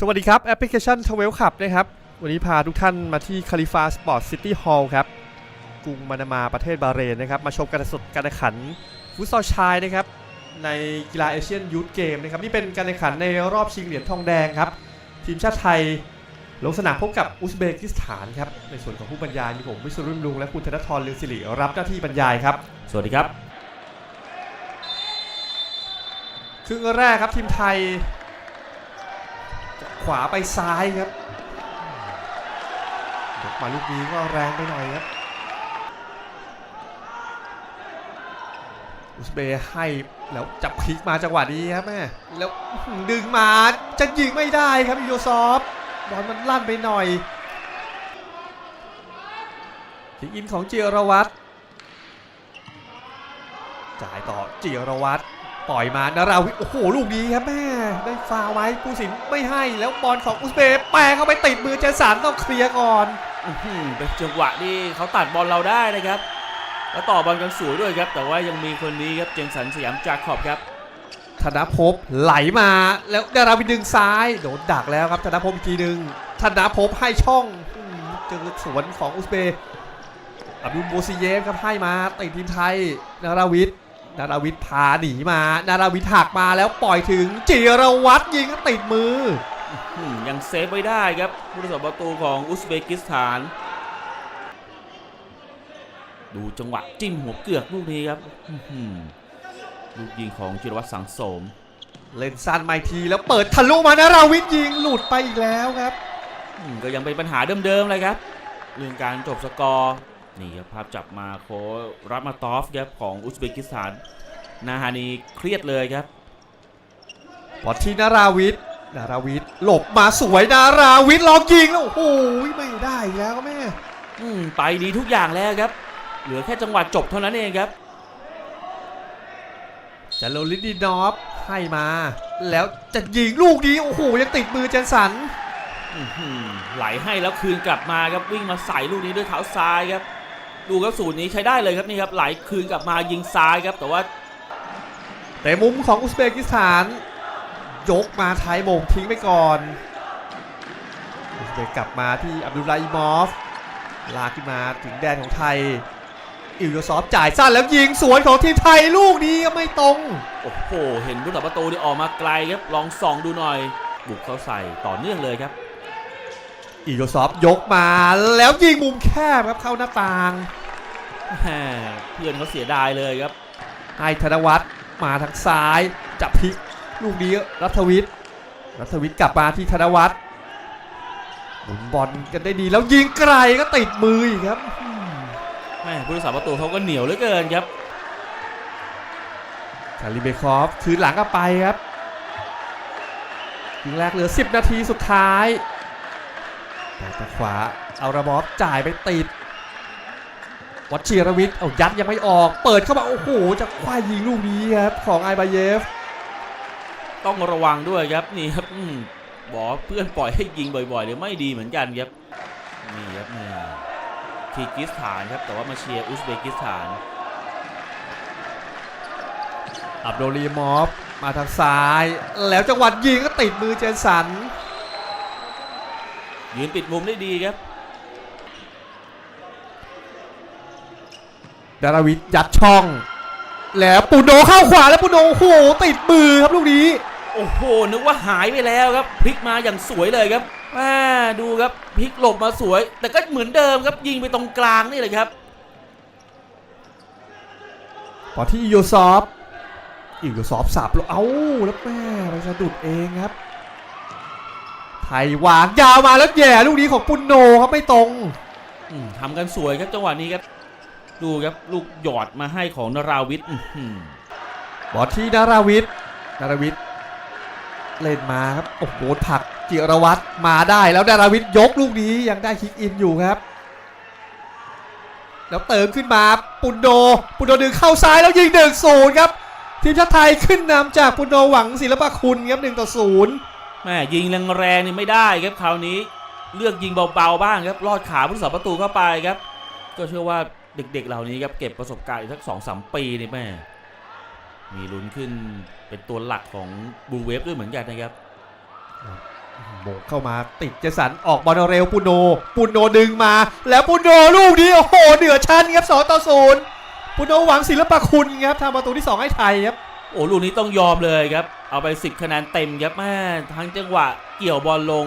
สวัสดีครับ แอปพลิเคชันทเวลขับนะครับ วันนี้พาทุกท่านมาที่คาลิฟาสปอร์ตซิตี้ฮอลล์ครับ กรุงมานามาประเทศบาห์เรนนะครับ มาชมการแข่งขันการแข่งขันฟุตซอลชายนะครับ ในกีฬาเอเชียนยูทเกมนะครับ นี่เป็นการแข่งขันในรอบชิงเหรียญทองแดงครับ ทีมชาติไทยลงสนามพบกับอุซเบกิสถานครับ ในส่วนของผู้บรรยายมีผมวิสุรุ่นลุงและคุณธนทรเลืองสิริรับหน้าที่บรรยายครับ สวัสดีครับ ครึ่งแรกครับทีมไทย ขวาไปซ้ายครับยกมาลูกนี้ก็แรงไปหน่อยครับ อุสเบย์ให้แล้วจับพลิกมาจังหวะนี้ครับแม่แล้วอื้อหือดึงมาจะยิงไม่ได้ครับอิโยซอฟบอลมันลั่นไปหน่อยทิกอินของเจียรวัตรจ่ายต่อเจียรวัตร ปล่อยมานาราวิทย์โอ้โหลูกนี้ครับแม่ได้ฟาวไว้ผู้สินไม่ให้แล้วบอลของอุซเบย์แปรเข้าไปติดมือเจสันต้องเคลียร์ก่อนอื้อหือเป็นจังหวะที่เขาตัดบอลเราได้นะครับ แล้วต่อบอลกันสวยด้วยครับ แต่ว่ายังมีคนนี้ครับเจงสันสยามจากขอบครับธนภพไหลมาแล้วนาราวิทย์ดึงซ้ายโดนดักแล้วครับธนภพอีกทีหนึ่งธนภพให้ช่องอืมเจอสวนของอุซเบย์อับดุลโบซีเยฟครับให้มาติดทีมไทยนาราวิทย์ นาราวิทย์พาหนีมา นาราวิทย์หักมาแล้วปล่อยถึงจิรวัตรยิงก็ติดมืออืมยังเซฟไว้ได้ครับผู้รักษาประตูของอุซเบกิสถาน ดูจังหวะจิ้มหัวเกือกลูกนี้ครับอื้อหือลูกยิงของจิรวัตรสังโสม เล่นสั้นมาอีกทีแล้วเปิดทะลุมานาราวิทย์ยิงหลุดไปอีกแล้วครับอืมก็ยังเป็นปัญหาเดิมๆเลยครับ เรื่องการจบสกอร์ นี่ครับภาพจับมาโค้ชรับมาตอฟครับของอุซเบกิสถาน นาฮานีเครียดเลยครับพอที่นาราวิทย์นาราวิทย์หลบมาสวยนาราวิทย์ลองยิงแล้วโอ้โหไม่ได้อีกแล้วแม่อืมไปดีทุกอย่างแล้วครับ เหลือแค่จังหวะจบเท่านั้นเองครับจาโลลินดีนอฟให้มา แล้วจะยิงลูกนี้โอ้โหยังติดมือเจนสันอื้อหือไหลให้แล้วคืนกลับมาครับวิ่งมาใส่ลูกนี้ด้วยเท้าซ้ายครับ ดูครับสูตรนี้ใช้ได้เลยครับนี่ครับไหลคืนกลับมายิงซ้ายครับแต่ว่าแต่มุมของอุซเบกิสถาน ยกมาท้ายโมงทิ้งไปก่อนอุซเบกกลับมาที่อับดุลลาอิมอฟลากขึ้นมาถึงแดนของไทยอิลโยซอฟจ่ายสั้นแล้วยิงสวนของทีมไทยลูกนี้ก็ไม่ตรง โอ้โห เห็นผู้ตัดประตูนี่ออกมาไกลครับ ลองส่องดูหน่อย บุกเข้าใส่ต่อเนื่องเลยครับ อีโกซอฟยกมาแล้วยิงมุมแคบครับเข้าหน้าต่างแหม่เพื่อนเขาเสียดายเลยครับให้ธนวัฒน์มาทางซ้ายจับพลิกลูกนี้รัฐวิทย์รัฐวิทย์กลับมาที่ธนวัฒน์หมุนบอลกันได้ดีแล้วยิงไกลก็ติดมืออีกครับอืมแม่ผู้รักษาประตูเขาก็เหนียวเหลือเกินครับคาริเบคอฟคืนหลังกลับไปครับทีแรกเหลือ 10 นาทีสุดท้าย แต่ทางขวาเอาระบอบจ่ายไปติด วัชีรวิทย์เอายัดยังไม่ออก เปิดเข้ามาโอ้โหจะคว้ายิงลูกนี้ครับของไอบาเยฟ ต้องระวังด้วยครับนี่ครับอืมบอกว่าเพื่อนปล่อยให้ยิงบ่อยๆเดี๋ยวไม่ดีเหมือนกันครับนี่ครับนี่คีร์กิสถานครับแต่ว่ามาเชียร์อุซเบกิสถาน อับโดลีมอฟมาทางซ้าย แล้วจังหวัดยิงก็ติดมือเจนสัน ยืนปิดมุมได้ดีครับ ดาราวิทยัดช่อง แล้วปูโนเข้าขวาแล้วปูโนโอ้โหติดมือครับลูกนี้ โอ้โห นึกว่าหายไปแล้วครับ พลิกมาอย่างสวยเลยครับแม่ดูครับ พลิกหลบมาสวย แต่ก็เหมือนเดิมครับ ยิงไปตรงกลางนี่แหละครับพอที่อิโยซอฟอิโยซอฟสับแล้วเอ้าแล้วแม่ไปสะดุดเองครับ ไทยวางยาวมาแล้วแย่ลูกนี้ของปุณโนครับไม่ตรงอืมทำกันสวยครับจังหวะนี้ครับ ดูครับลูกหยอดมาให้ของนราวิทย์อื้อหือบอลที่นาราวิทย์นาราวิทย์เล่นมาครับโอ้โหผลักจิรวัตรมาได้แล้วนาราวิทย์ยกลูกนี้ยังได้คิกอินอยู่ครับ แล้วเติมขึ้นมาปุณโดปุณโดดึงเข้าซ้ายแล้วยิงหนึ่งศูนย์ครับทีมชาติไทยขึ้นนำจากปุณโดหวังศิลปะคุณครับหนึ่งต่อศูนย์ แม่ยิงแรงๆนี่ไม่ได้ครับคราวนี้เลือกยิงเบาๆบ้างครับลอดขาผู้รักษาประตูเข้าไปครับ ก็เชื่อว่าเด็กๆเหล่านี้ครับเก็บประสบการณ์อีกสักสองสามปีนี่แม่มีลุ้นขึ้นเป็นตัวหลักของบูเวฟด้วยเหมือนกันนะครับโมงเข้ามาติดเจสันออกบอลเร็วปุโน ปุโนดึงมา แล้วปุโนลูกนี้โอ้โหเหนือชั้นครับสองต่อศูนย์ปุโนหวังศิลปะคุณครับทำประตูที่2ให้ไทยครับ โอ้ลูกนี้ต้องยอมเลยครับ เอาไป 10 คะแนนเต็มครับแม่ทั้งจังหวะเกี่ยวบอลลง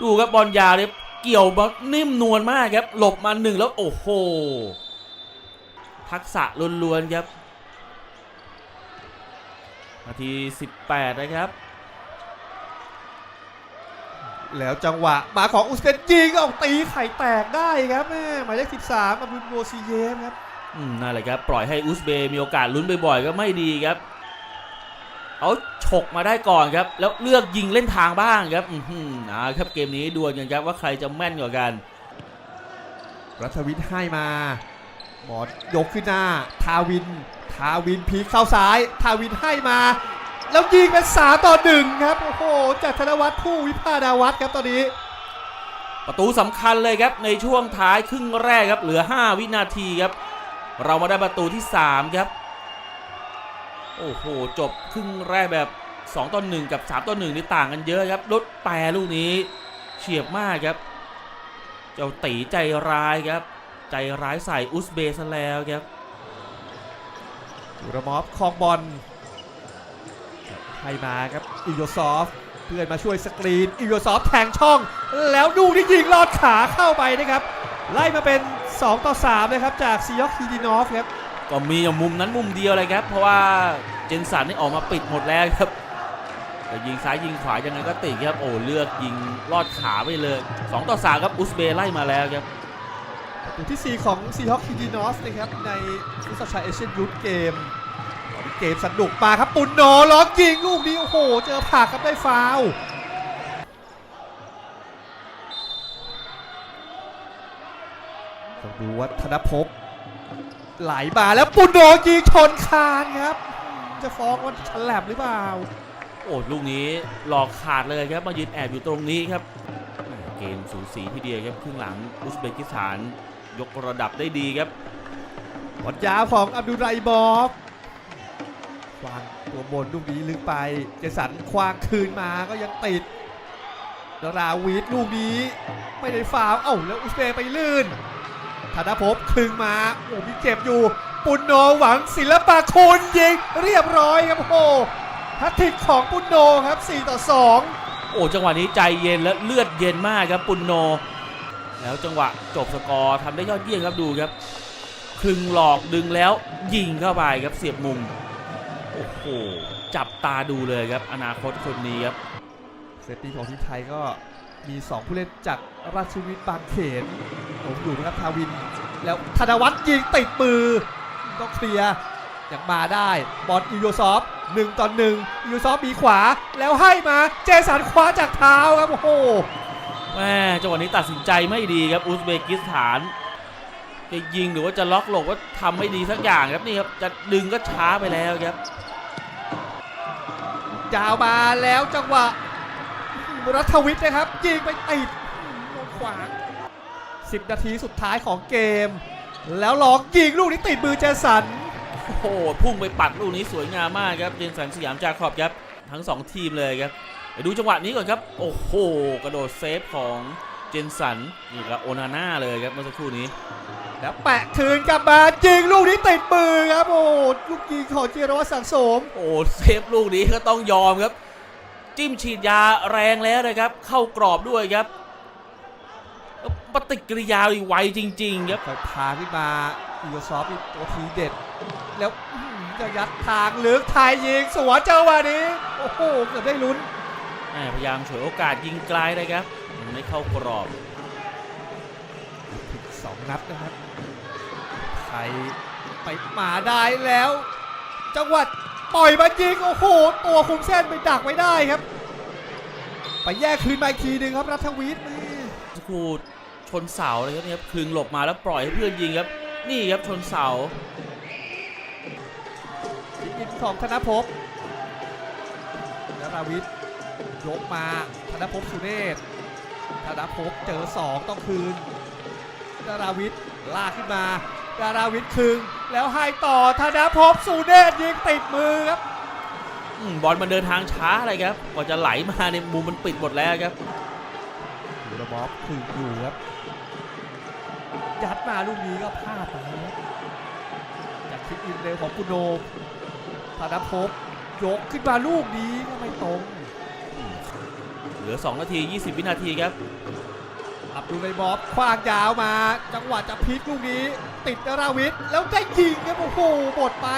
ดูครับบอลยาวเนี่ยเกี่ยวบอลนิ่มนวลมากครับ หลบมาหนึ่งแล้วโอ้โห ทักษะล้วนๆครับ นาที 18 นะครับ แล้วจังหวะมาของอุสเบนยิงออกตีไข่แตกได้ครับแม่หมายเลข13อับดุลโบซีเยมครับอืมนั่นแหละครับ ปล่อยให้อุซเบย์มีโอกาสลุ้นบ่อยๆก็ไม่ดีครับ เอาฉกมาได้ก่อนครับ แล้วเลือกยิงเล่นทางบ้างครับอือหือนะครับเกมนี้ดวลกันครับว่าใครจะแม่นกว่ากัน รัฐวิทย์ให้มา หมอดยกขึ้นหน้า ทาวิน ทาวินพีคเข้าซ้าย ทาวินให้มา แล้วยิงเป็นสามต่อหนึ่งครับ โอ้โห จากธนวัฒน์ผู้วิพาดาวัฒน์ครับตอนนี้ ประตูสำคัญเลยครับในช่วงท้ายครึ่งแรกครับ เหลือ 5 วินาทีครับ เรามาได้ประตูที่ 3 ครับ โอ้โห จบครึ่งแรกแบบ 2ต่อ1กับ 3ต่อ1นี่ต่างกันเยอะครับรถแปรลูกนี้เฉียบมากครับ เจ้าตีใจร้ายครับ ใจร้ายใส่อุซเบซะแล้วครับยูรมอฟคองบอลให้มาครับอิโยซอฟเพื่อนมาช่วยสกรีนอิโยซอฟแทงช่อง แล้วดูที่ยิงลอดขาเข้าไปนะครับ ไล่มาเป็น 2 ต่อ3นะครับจากซียอกฮีดินอฟครับ ก็มีอย่มุมนั้นมุมเดียวเลยครับ เพราะว่าเจนสันนี่ออกมาปิดหมดแล้วครับแต่ยิงซ้ายยิงขวายังไงก็ติดครับโอ้เลือกยิงลอดขาไปเลย2ต่อ3ครับอุซเบย์ไล่มาแล้วครับประตูที่ 4 ของซีฮอคฮีดินอฟนะครับในฟุตซอลชายเอเชียนยูทเกมเกมสนุกมาครับปุนโนล็อกยิงลูกนี้โอ้โห เจอผักครับได้ฟาวต้องดูว่าธนภพ ไหลมาแล้วปุนโนยิงชนคานครับ จะฟ้องว่าฉลับหรือเปล่า โอ้ลูกนี้หลอกขาดเลยครับมายืนแอบอยู่ตรงนี้ครับแหม่เกมสูสีทีเดียวครับครึ่งหลังอุซเบกิสถาน ยกระดับได้ดีครับบอลยาวของอับดุลไรบอฟวางตัวบนลูกนี้ลึกไป เจสันควางคืนมาก็ยังติดดาราวิทลูกนี้ ไม่ได้ฟาวล์เอ้าแล้วอุซเบย์ไปลื่น ธนภพคึงมาโอ้มีเจ็บอยู่ ปุณโนหวังศิลปะคุณยิงเรียบร้อยครับโอ้โหแฮตทริกของปุณโนครับ 4 ต่อ 2 โอ้จังหวะนี้ใจเย็นและเลือดเย็นมากครับปุณโนแล้วจังหวะจบสกอร์ทำได้ยอดเยี่ยมครับดูครับคลึงหลอกดึงแล้วยิงเข้าไปครับเสียบมุมโอ้โหจับตาดูเลยครับอนาคตคนนี้ครับเซตตีของทีมไทยก็ มี 2 ผู้เล่นจากราชวิทย์บางเขนผมอยู่นะครับทาวิน แล้วธนวัฒน์ยิงติดมือต้องเคลียร์ยังมาได้บอลอิโยซอฟหนึ่งต่อหนึ่งอิโยซอฟมีขวาแล้วให้มาเจสันคว้าจากเท้าครับโอ้โหแม่จังหวะนี้ตัดสินใจไม่ดีครับอุซเบกิสถานจะยิงหรือว่าจะล็อกหลบว่าทำไม่ดีสักอย่างครับนี่ครับจะดึงก็ช้าไปแล้วครับยาวมาแล้วจังหวะ รัฐวิทย์นะครับยิงไปติดโดนขวาง10 นาทีสุดท้ายของเกม แล้วลองยิงลูกนี้ติดมือเจสันโอ้โหพุ่งไปปัดลูกนี้สวยงามมากครับเจนสันสยามจาขอบครับทั้ง 2 ทีมเลยครับไปดูจังหวะนี้ก่อนครับ โอ้โห กระโดดเซฟของเจนสันนี่ครับโอนาน่าเลยครับเมื่อสักครู่นี้ แล้วแปะคืนกลับมายิงลูกนี้ติดมือครับ โอ้โหลูกยิงของเจิรวัตรสังสม โอ้เซฟลูกนี้ก็ต้องยอมครับ จิ้มฉีดยาแรงแล้วนะครับ เข้ากรอบด้วยครับแล้วปฏิกิริยาไวจริง ๆ ครับคอยพาขึ้นมาอีโยซอฟนี่ตัวทีเด็ด แล้วอื้อหือจะยัดทางลึกไทยยิงสวนเจ้าวันนี้ โอ้โห เกือบได้ลุ้นแหม่พยายามฉวยโอกาสยิงไกลเลยครับยังไม่เข้ากรอบถึงสองนัดนะครับไทยไปมาได้แล้ว จังหวัด ปล่อยมายิงโอ้โห ตัวคุมเส้นไปดักไว้ได้ครับ ไปแยกคืนมาอีกทีหนึ่งครับรัฐวิทย์นี่สักครูชนเสาเลยครับเนี่ยครับคึงหลบมาแล้วปล่อยให้เพื่อนยิงครับ นี่ครับชนเสาอินของธนภพนราวิทย์ยกมาธนภพสุเนศธนภพเจอสองต้องคืนนาราวิทย์ลากขึ้นมานาราวิทย์คึง แล้วให้ต่อธนภพสุเนศยิงติดมือครับอืมบอลมันเดินทางช้าอะไรครับกว่าจะไหลมาในมุมมันปิดหมดแล้วครับดูระบอบถึงอยู่ครับยัดมาลูกนี้ก็พลาดไปครับจากคิกอินเร็วของปุโนธนภพยกขึ้นมาลูกนี้ก็ไม่ตรงเหลือ 2 นาที 20 วินาทีครับอับดูในบอบคว้างยาวมา จังหวะจะพลิกลูกนี้ ติดนราวิทย์แล้วได้ยิงครับโอ้โหหมดไป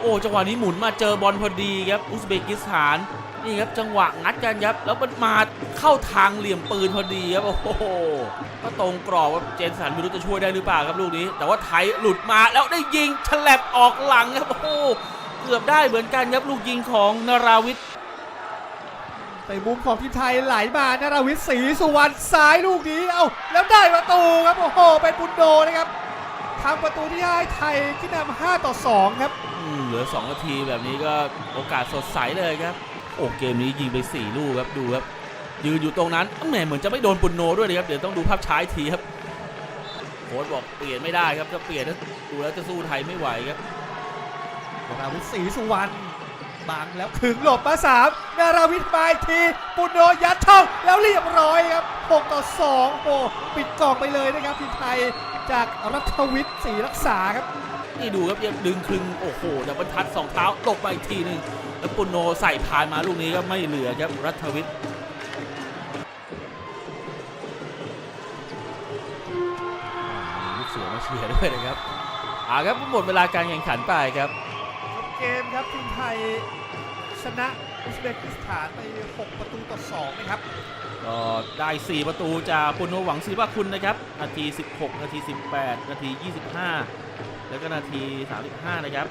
โอ้จังหวะนี้หมุนมาเจอบอลพอดีครับอุซเบกิสถานนี่ครับจังหวะงัดกันครับแล้วมันมาเข้าทางเหลี่ยมปืนพอดีครับโอ้โหก็ตรงกรอบว่าเจนสันไม่รู้จะช่วยได้หรือเปล่าครับลูกนี้ แต่ว่าไทยหลุดมาแล้วได้ยิงฉลับออกหลังครับโอ้โหเกือบได้เหมือนกันครับลูกยิงของนาราวิทย์ในมุมของทีมไทยไหลมานราวิทย์ศรีสุวรรณซ้ายลูกนี้ เอ้าแล้วได้ประตูครับโอ้โหเป็นปุนโดนะครับ ทำประตูที่ให้ไทยขึ้นนำ5ต่อ 2 ครับอืมเหลือ 2 นาทีแบบนี้ก็โอกาสสดใสเลยครับ โอ้เกมนี้ยิงไป 4 ลูกครับดูครับ ยืนอยู่ตรงนั้นแหมเหมือนจะไม่โดนปุนโนด้วยเลยครับ เดี๋ยวต้องดูภาพช้าอีกทีครับโค้ชบอกเปลี่ยนไม่ได้ครับจะเปลี่ยนแล้วดูแล้วจะสู้ไทยไม่ไหวครับนาราวิทย์ศรีสุวรรณบังแล้วขึงหลบมาสามนาราวิทย์มาอีกทีปุณโญยัดช่องแล้วเรียบร้อยครับ6ต่อ2โอ้ปิดกล่องไปเลยนะครับทีมไทย จากรัฐวิทย์ศรีรักษาครับ นี่ดูครับยังดึงคลึงโอ้โหดับเบิลทัชสองเท้าตกไปอีกทีหนึ่งแล้วปุนโนใส่ผ่านมาลูกนี้ก็ไม่เหลือครับรัฐวิทย์มีลูกเสือมาเชียร์ด้วยนะครับอ่าครับหมดเวลาการแข่งขันไปครับจบเกมครับทีมไทยชนะ อุซเบกิสถานไป 6 ประตูต่อ2นะครับก็ได้ 4 ประตูจากปุณโนหวังศิลปะคุณนะครับนาที 16 นาที 18 นาที 25 แล้วก็นาที 35 นะครับ